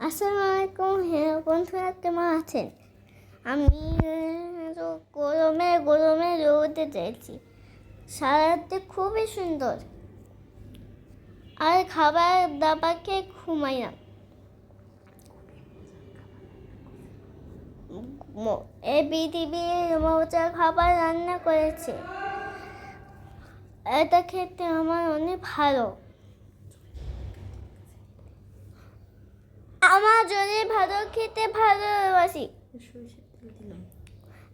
আসসালামু আলাইকুম হ্যাঁ বন্ধুরা কেমন আছেন? আমি গরমে গরমে রোদে যাচ্ছি সারাতে খুবই সুন্দর। আর খাবার দাবার খেয়ে ঘুমাই না ম- এই পৃথিবীর মজার খাবার রান্না করেছে। এটা খেতে আমার অনেক ভালো। আমার যদি ভালো খেতে ভালোবাসি।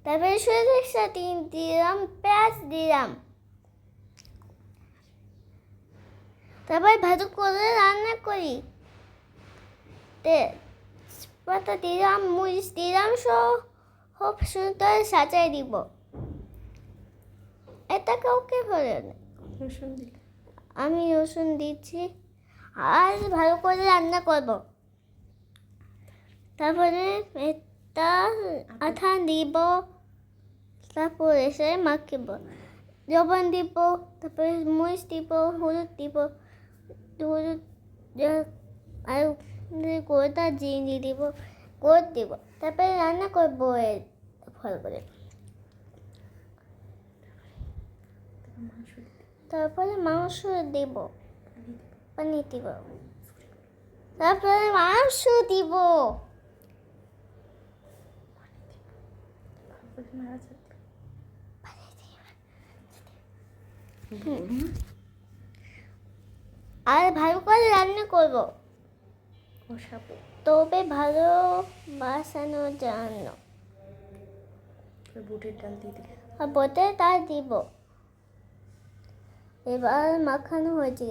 তারপরে সরিষা তিন দিলাম পেঁয়াজ দিলাম। তারপর ভালো করে রান্না করি। তেজপাতা দিলাম মরিচ দিলাম সব খুব সুন্দর সাজাই দিব। এটা কাউকে হলো না। আমি রসুন দিচ্ছি। আর ভালো করে রান্না করব। তারপরে এটা আঠা দিব, তারপরে সে মাখিব লবণ দিব, তারপরে মরিচ দিব, হলুদ দিব, হলুদ আর গোটা জিনিস দিব, গোট দিব। তারপরে রান্না করব ভালো করে। তারপরে মাংস দিব পানি দিব। তারপরে মাংস দিব। আর ভালো করে রান্না করব। তবে ভালো বাসানো জানো। বুটের ডাল দিয়ে দিলাম আর বোতে তার দিব। এবার মাখানো হয়েছে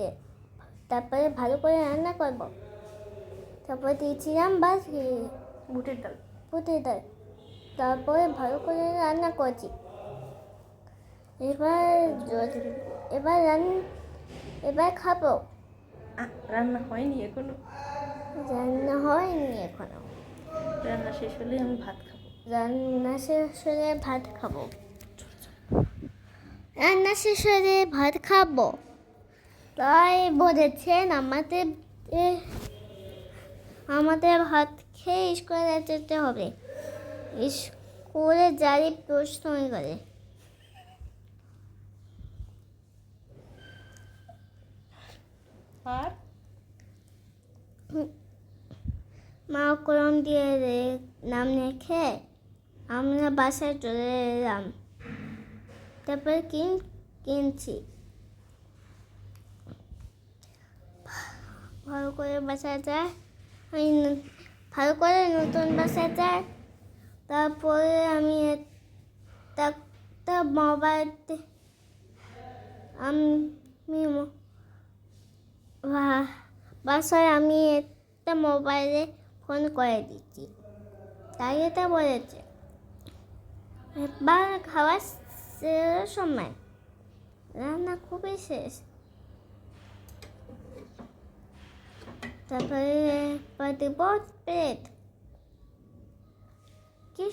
তারপরে ভালো করে রান্না করব। তারপর দিয়েছিলাম বাস বুটের ডাল। বুটের দেয় তারপরে ভালো করে রান্না করছি। এবার এবার রান এবার খাব। রান্না হয়নি এখনও? রান্না হয়নি এখনও। রান্না শেষ হলে আমি ভাত খাব। রান্না শেষ হলে ভাত খাব। রান্না শেষ হলে ভাত খাব। তাই বলেছেন আমাদের আমাদের ভাত খেয়ে স্কুলে যেতে হবে। স্কুলে যাই প্রশ্ন করে আর? মা কলম দিয়ে নাম লিখে আমরা বাসায় চলে এলাম। তারপরে কিন কিনছি। ভালো করে বাসায় যায় ভালো করে নতুন বাসায় যাই তারপরে আমি একটা একটা মোবাইল আমি বাসায় আমি একটা মোবাইলে ফোন করে দিচ্ছি। তাই এটা বলেছে। এবার খাওয়ার সময় রান্না খুবই শেষ। তারপরে দেব প্লেট